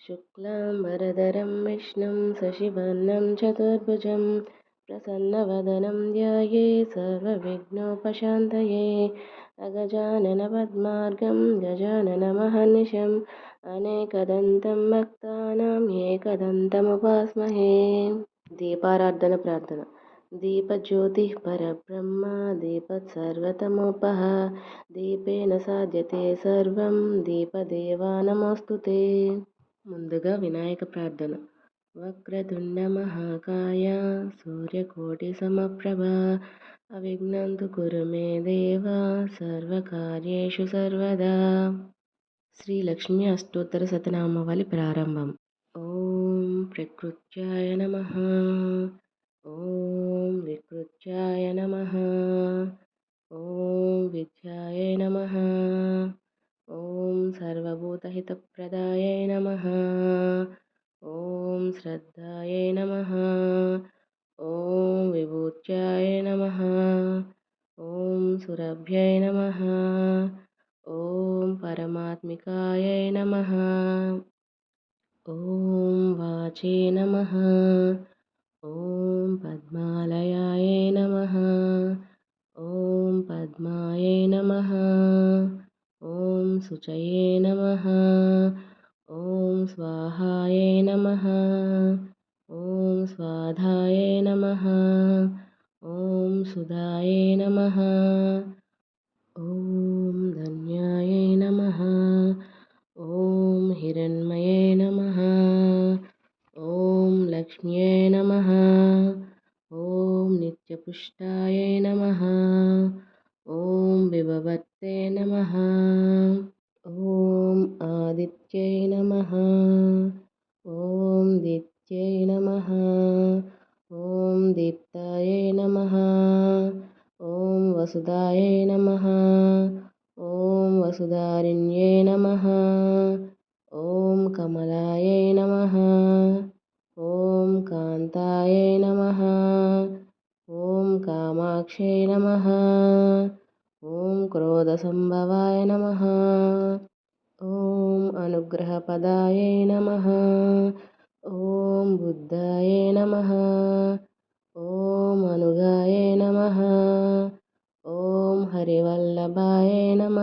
शुक्लाम्बरधरं विष्णुं शशिवर्णं चतुर्भुजं प्रसन्नवदनं ध्याये सर्वविघ्नोपशान्तये अगजाननपद्मार्गं गजाननमहर्निशम् అనేకదంతం భక్తానాం ఏకదంతముపాస్మహే దీపారాధన ప్రార్థన దీపజ్యోతి పరబ్రహ్మ దీపత్ సర్వతమోపహ దీపేన సాధ్యతే సర్వం దీపదేవా నమోస్తుతే ముందుగా వినాయక ప్రార్థన. వక్రతుండ మహాకాయ సూర్యకోటి సమప్రభ అవిఘ్నంతు కురు మే దేవ సర్వకార్యేషు సర్వదా. శ్రీ లక్ష్మి అష్టోత్తర శతనామావళి ప్రారంభం. ఓం ప్రకృత్యాయ నమ. ఓం వికృత్యాయ నమ. ఓం విద్యాయ నమ. ॐ सर्वभूतहितप्रदाय नमः। ॐ श्रद्धायै नमः। ॐ विभूत्याय नमः। ॐ सुरभ्यै नमः। ॐ परमात्मिकायै नमः। ॐ वाचे नमः। ॐ पद्मालयाय नमः। ॐ पद्माय नमः। ॐ शुचये नमः। ॐ स्वाहाय नमः। ఓం దిత్యై నమ ఓం దీప్తాయై నమ ఓం వసుదాయై నమ ఓం వసుధారిణ్యై నమ ఓం కమలాయై నమ ఓం కాంతాయై నమ ఓం కామాక్షై నమ ఓం క్రోధసంభవాయ నమ ఓం అనుగ్రహపదాయై నమ ఓం బుద్ధాయ నమ. ఓం అనుగాయ నమ. ఓం హరివల్లభాయ నమ.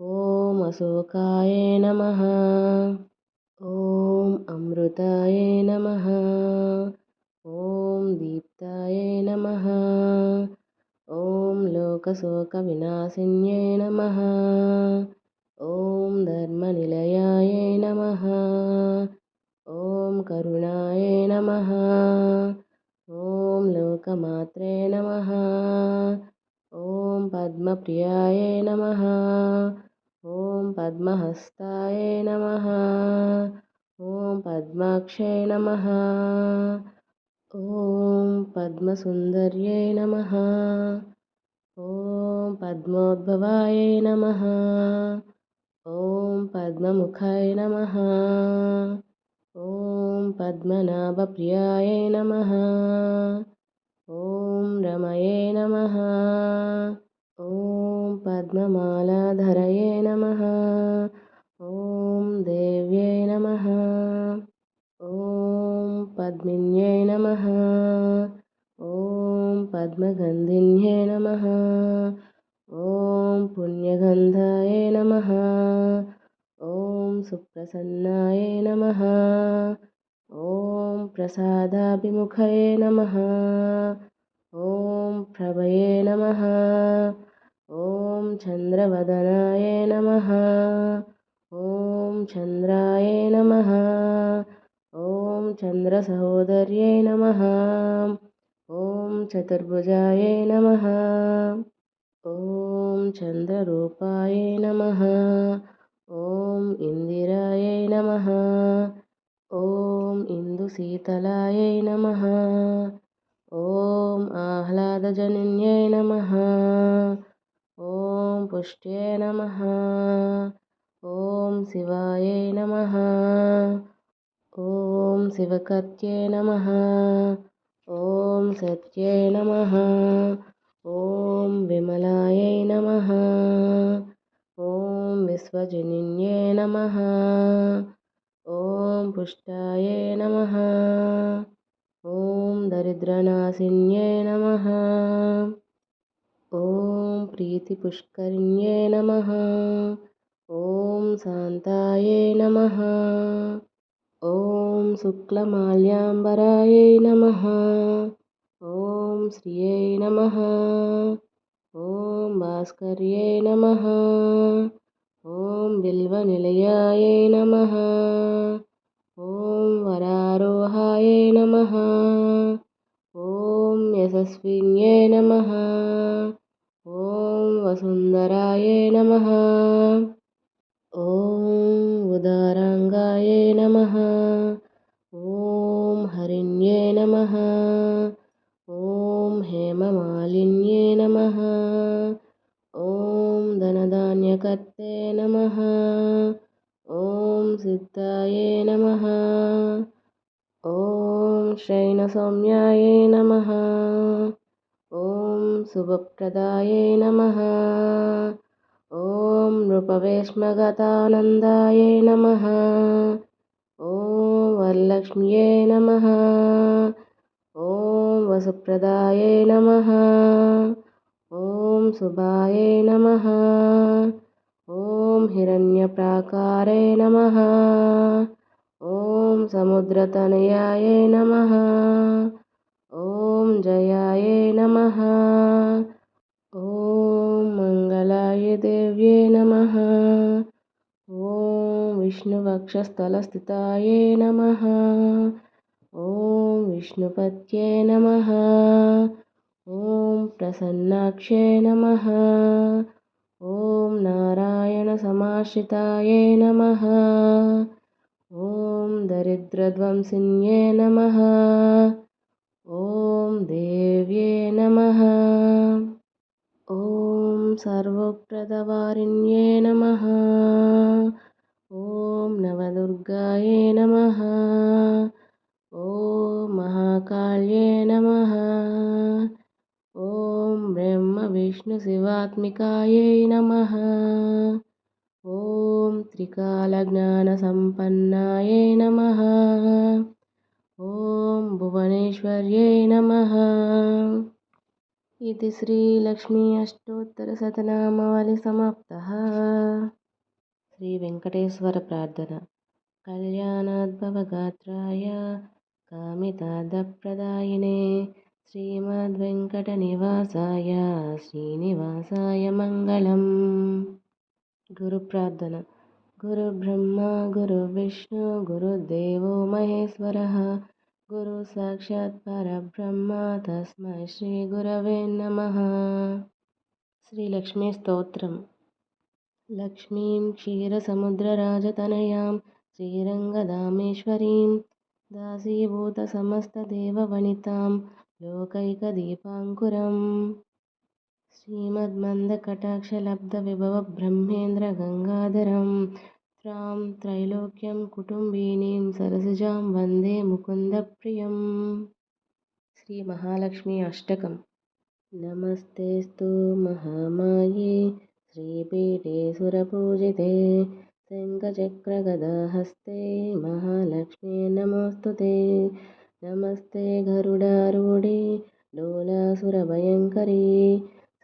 ఓం అశోకాయ నమ. ఓం అమృతాయ నమ. ఓం దీప్తాయ నమ. ఓం లోకశోక లోకశోకవినాశిన్యై నమ. ఓం ధర్మనిలయాయ నమ. ఓం కరుణాయ నమ. ఓం లోకమాత్రే నమ. ఓం పద్మప్రియాయ నమ. ఓం పద్మహస్తాయ నమ. ఓం పద్మాక్షై నమ. ఓం పద్మసుందర్యై నమ. ఓం పద్మోద్భవాయ నమ. ఓం పద్మముఖాయ నమ. ఓం పద్మనాభప్రియాయ నమ. ఓం రమయే నమ. ఓం పద్మమాలాధరయే నమ. ఓం దేవ్యై నమ. ఓం పద్మిన్యై నమ. ఓం పద్మగంధిన్యై నమ. ఓం పుణ్యగంధాయ सुप्रसन्नाय नमः। ॐ प्रसादाभिमुखये नमः। ॐ प्रभये नमः। ॐ चन्द्रवदनाय नमः। ॐ चन्द्राय नमः। ॐ चन्द्रसहोदर्यै नमः। ॐ चतुर्भुजाय नमः। ॐ चन्द्ररूपाय नमः। ఓం ఇందిరాయ నమ. ఓం ఇందు శీతలాయ నమ. ఓం ఆహ్లాదజనన్యై నమ. ఓం పుష్ట్యై నమ. ఓం శివాయ నమ. ఓం శివకత్యై నమ. ఓం సత్యై నమ. ఓం విమలాయ నమ. విశ్వజనిన్యే నమ. ఓం పుష్టాయే నమ. ఓం దరిద్రనాశిన్యే నమ. ఓం ప్రీతిపుష్కరిణ్యే నమ. ఓం శాంతాయే నమ. ఓం శుక్లమాల్యాంబరాయే నమ. ఓం శ్రియై నమ. ఓం భాస్కర్యే నమ. ॐ बिल्वनिलयायै नमः। ॐ वरारोहाय नमः। ॐ यशस्विन्यै नमः। ॐ वसुन्धराय नमः शयनसौम्याय नमः। ॐ शुभप्रदाय नमः। ॐ नृपवेश्मगतानन्दाय नमः। ॐ वरलक्ष्म्यै नमः। ॐ वसुप्रदाय नमः। ॐ शुभाय नमः। ॐ हिरण्यप्राकारे नमः ॐ समुद्रतनयाय नमः। ॐ जयाय नमः। ॐ मङ्गलाय देव्ये नमः। ॐ विष्णुवक्षस्थलस्थिताय नमः। ॐ विष्णुपत्ये नमः। ॐ प्रसन्नाक्षे नमः। ॐ नारायणसमाश्रिताय नमः ॐ दरिद्रध्वंसिन्ये नमः। ॐ देव्ये नमः। ॐ सर्वप्रदवारिण्ये नमः। ॐ नवदुर्गाय नमः। ॐ महाकाल्ये नमः। ॐ ब्रह्मविष्णुशिवात्मिकायै नमः ఓం త్రికాలజ్ఞానసంపన్నాయ నమ. ఓం భువనేశ్వర్యై నమ. ఇది శ్రీలక్ష్మీ అష్టోత్తరశతనామావళి సమాప్త. శ్రీ వెంకటేశ్వర ప్రార్థన. కళ్యాణాద్భవగాత్రాయ కామితార్థప్రదాయినే శ్రీమద్వెంకటనివాసాయ శ్రీనివాసాయ మంగళం. గురు ప్రార్థన. గురు బ్రహ్మ గురు విష్ణు గురుదేవో మహేశ్వర. గురు సాక్షాత్ పరబ్రహ్మ తస్మై శ్రీ గురవే నమ. శ్రీ లక్ష్మీ స్తోత్రం. లక్ష్మీం క్షీరసముద్రరాజతనయాం శ్రీరంగదామేశ్వరీం దాసీభూత సమస్తదేవవనితాం లోకైకదీపాంకురం. श्रीमद्मन्दकटाक्षलब्धविभवब्रह्मेन्द्रगङ्गाधरं त्रां त्रैलोक्यं कुटुम्बिनीं सरसिजां वन्दे मुकुन्दप्रियम् श्रीमहालक्ष्मी अष्टकं नमस्तेऽस्तु महामाये श्रीपीठे सुरपूजिते शङ्खचक्रगदाहस्ते महालक्ष्मी नमोऽस्तु ते नमस्ते गरुडारूढे डोलासुरभयङ्करी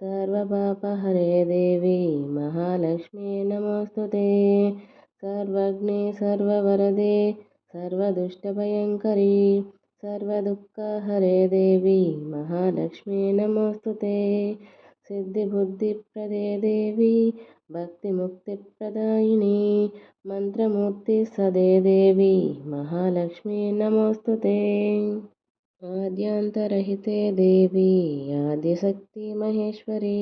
సర్వపాపహరే దేవి మహాలక్ష్మి నమోస్తుతే. సర్వజ్ఞే సర్వవరదే సర్వదుష్టభయంకరీ సర్వదుఃఖహరే దేవి మహాలక్ష్మి నమోస్తుతే. సిద్ధిబుద్ధిప్రదే దేవి భక్తిముక్తిప్రదాయిని మంత్రమూర్తి సదే దేవి మహాలక్ష్మి నమోస్తుతే. ఆద్యాంతరహితే దేవి ఆదిశక్తి మహేశ్వరి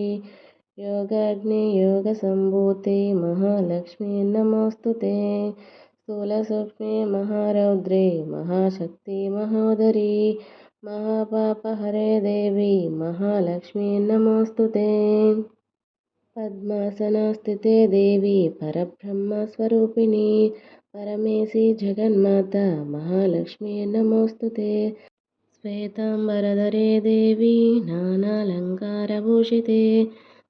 యోగాగ్ని యోగ సంభూతే మహాలక్ష్మి నమోస్తుతే స్థూల సూక్ష్మే మహారౌద్రే మహాశక్తి మహోదరి మహాపాపహరే దేవి మహాలక్ష్మి నమోస్తుతే పద్మాసనాస్థితే దేవి పరబ్రహ్మస్వరూపిణి పరమేశి జగన్మాత మహాలక్ష్మి నమోస్తుతే శ్వేతాంబరధరే దేవి నానాలంకారభూషితే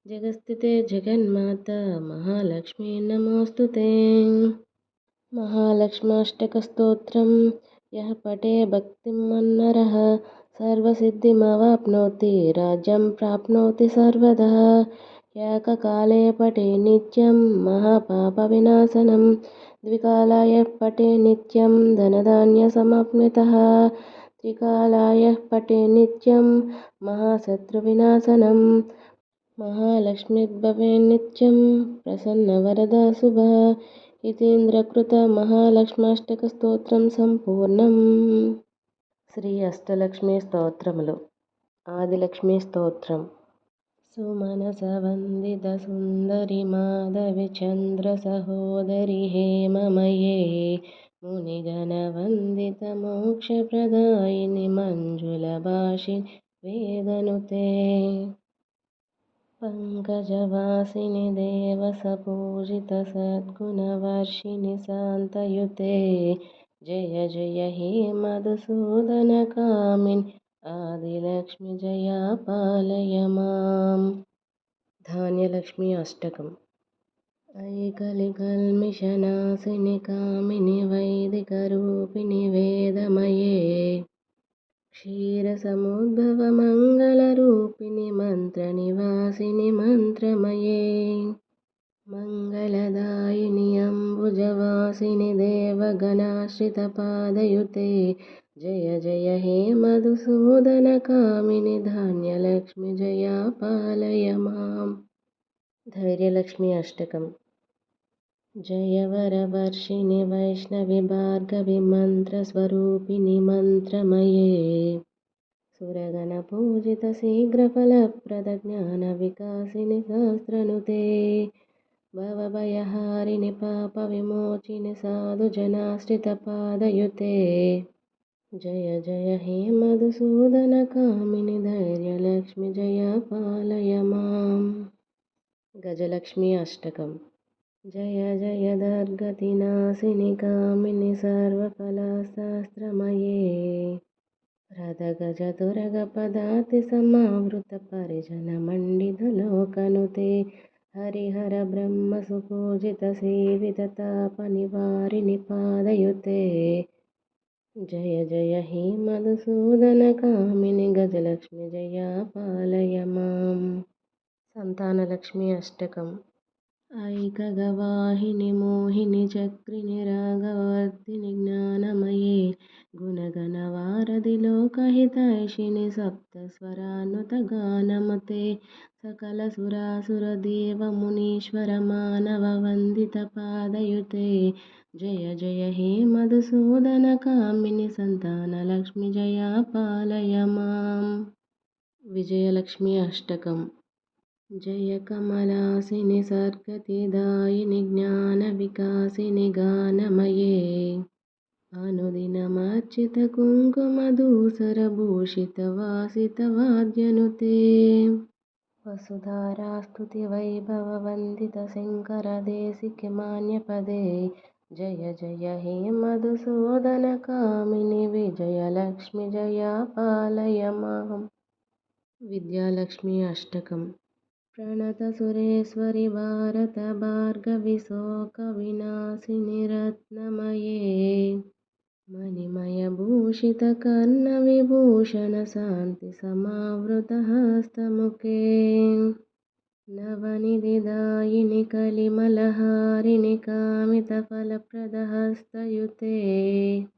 జగస్థితే జగన్మాత మహాలక్ష్మీ నమోస్తు మహాలక్ష్మాష్టకస్తోత్రం యः పటే భక్తిం మన్నర సర్వసిద్ధిమవాప్నోతి రాజ్యం ప్రాప్నోతి సర్వదా. ఏకకాలే పటే నిత్యం మహాపాపవినాశనం ద్వికాలాయ పటే నిత్యం ధనధాన్యసమాప్నితः द्विकालाय पठे नित्यं धनधान्यसमाप्नुतः त्रिकालाय पठे नित्यं महाशत्रुविनाशनं महालक्ष्मीर्भवेन्नित्यं प्रसन्नवरदा शुभः ఇతీంద్రకృతమహాలక్ష్మాష్టకస్తోత్రం సంపూర్ణం శ్రీ అష్టలక్ష్మీ స్తోత్రములు ఆదిలక్ష్మీ స్తోత్రం సుమనస వందిత సుందరి మాధవి చంద్ర సహోదరి హేమమయే మునిగణ వందిత మోక్షప్రదాయిని మంజుల భాషి వేదనుతే पङ्कजवासिनि देवसपूजितसद्गुणवर्षिणि शान्तयुते जय जय हे मधुसूदनकामिन् आदिलक्ष्मि जया पालय माम् ధాన్యలక్ష్మి అష్టకం కైకలికల్మిషనాశిని కామిని వైదికరూపిణి వేదమయే క్షీరసముద్భవమంగళరూపిణి మంత్రనివాసిని మంత్రమయే మంగళదాయిని అంబుజవాసిని దేవగణాశ్రితపాదయుతే జయ జయ హే మధుసూదన కామిని ధాన్యలక్ష్మి జయా పాలయ మాం ధైర్యలక్ష్మి అష్టకం जयवरवर्षिणि वैष्णवि भार्गवि मन्त्रस्वरूपिणि मन्त्रमये सुरगणपूजितशीघ्रफलप्रदज्ञानविकासिनि सहस्रनुते भवभयहारिणि पापविमोचिनि साधुजनाश्रितपादयुते जय जय हे मधुसूदनकामिनि धैर्यलक्ष्मि जया पालय माम् गजलक्ष्मी अष्टकम् జయ జయ దుర్గతి నాశిని కామిని సర్వకళాశాస్త్రమయే రదగజతురగ పదాతి సమావృత పరిజన మండితలోకనుతే హరిహర బ్రహ్మ సుపూజిత సేవిత తాప నివారిని పాదయుతే జయ జయ హే మధుసూదన కామిని గజలక్ష్మి జయా పాలయ సంతానలక్ష్మి అష్టకం ऐकगवाहिनि मोहिनि चक्रिणि रागवर्धिनि ज्ञानमये गुणगणवारधि लोकहितैषिणि सप्तस्वरानुतगानमते सकलसुरासुरदेवमुनीश्वरमानववन्दितपादयुते जय जय हे मधुसूदनकामिनि सन्तानलक्ष्मि जया पालय माम् विजयलक्ष्मी अष्टकम् जय कमलासिनि सर्गतिदायिनि ज्ञानविकासिनि गानमये अनुदिनमर्चितकुङ्कुमधूसरभूषितवासितवाद्यनुते वसुधारास्तुतिवैभववन्दितशङ्करदेशिकमान्यपदे जय जय हे मधुसूदनकामिनि विजयलक्ष्मि जया पालय माम् विद्यालक्ष्मी अष्टकम् प्रणतसुरेश्वरि भारतभार्गवि शोकविनाशिनि रत्नमये मणिमयभूषितकर्णविभूषणशान्तिसमावृतहस्तमुखे। नवनिधिदायिनि कलिमलहारिणि कामितफलप्रदहस्तयुते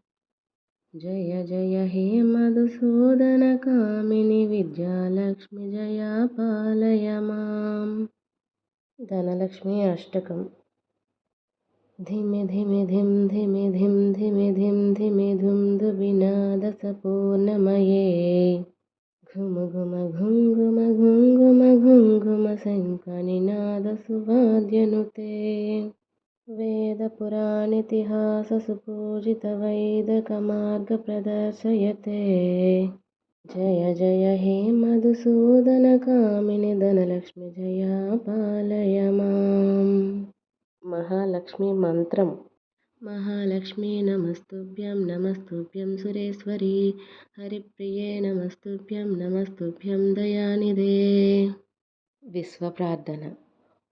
जय जय हे मधुसूदनकामिनि विद्यालक्ष्मि जया पालय माम्। धनलक्ष्मी अष्टकम्। धिमि धिमि धिं धिमि धिं धिमि धिं धिमि धुं धुविनादसपूर्णमये वेदपुराणितिहाससुपूजितवैदकमार्गप्रदर्शयते जय जय हे मधुसूदनकामिनि धनलक्ष्मि जया पालय माम् మహాలక్ష్మి మంత్రం మహాలక్ష్మీ నమస్తుభ్యం నమస్తుభ్యం సురేశ్వరి హరిప్రియే నమస్తుభ్యం నమస్తుభ్యం దయానిదే విశ్వ ప్రార్థన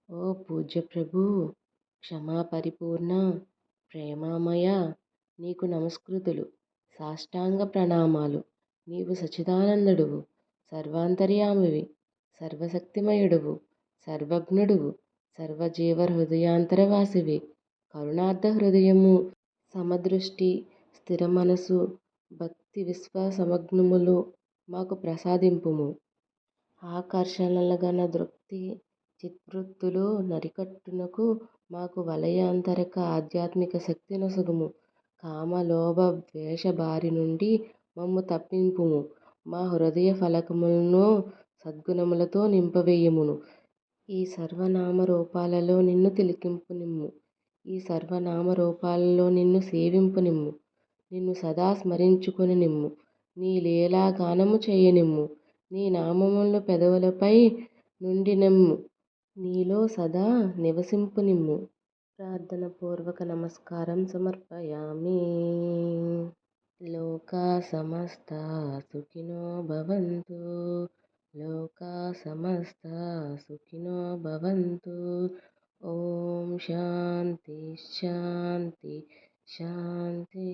ఓ పూజ్య ప్రభు క్షమా పరిపూర్ణ ప్రేమామయ నీకు నమస్కృతులు. సాష్టాంగ ప్రణామాలు. నీవు సచిదానందుడువు సర్వాంతర్యామివి. సర్వశక్తిమయుడువు. సర్వజ్ఞుడువు. సర్వజీవ హృదయాంతరవాసివి. కరుణార్థ హృదయము సమదృష్టి స్థిర మనసు భక్తి విశ్వాసమగ్నములు మాకు ప్రసాదింపుము. ఆకర్షణలగన దృప్తి చిత్వృత్తులు నరికట్టునకు మాకు వలయాంతరిక ఆధ్యాత్మిక శక్తి నొసగుము కామలోభ ద్వేష బారి నుండి మమ్ము తప్పింపుము. మా హృదయ ఫలకములను సద్గుణములతో నింపవేయుము ఈ సర్వనామ రూపాలలో నిన్ను తిలకింపనిమ్ము. ఈ సర్వనామ రూపాలలో నిన్ను సేవింపనిమ్ము. నిన్ను సదా స్మరించుకొననిమ్ము. నీ లీలాగానము చేయనిమ్ము. నీ నామములు పెదవులపై నుండినిమ్ము. నీలో సదా నివసింపునిమ్ము ప్రార్థన పూర్వక నమస్కారం సమర్పయామి. లోకా సమస్త సుఖినో భవంతు. లోకా సమస్త సుఖినో భవంతు. ఓం శాంతి శాంతి శాంతి.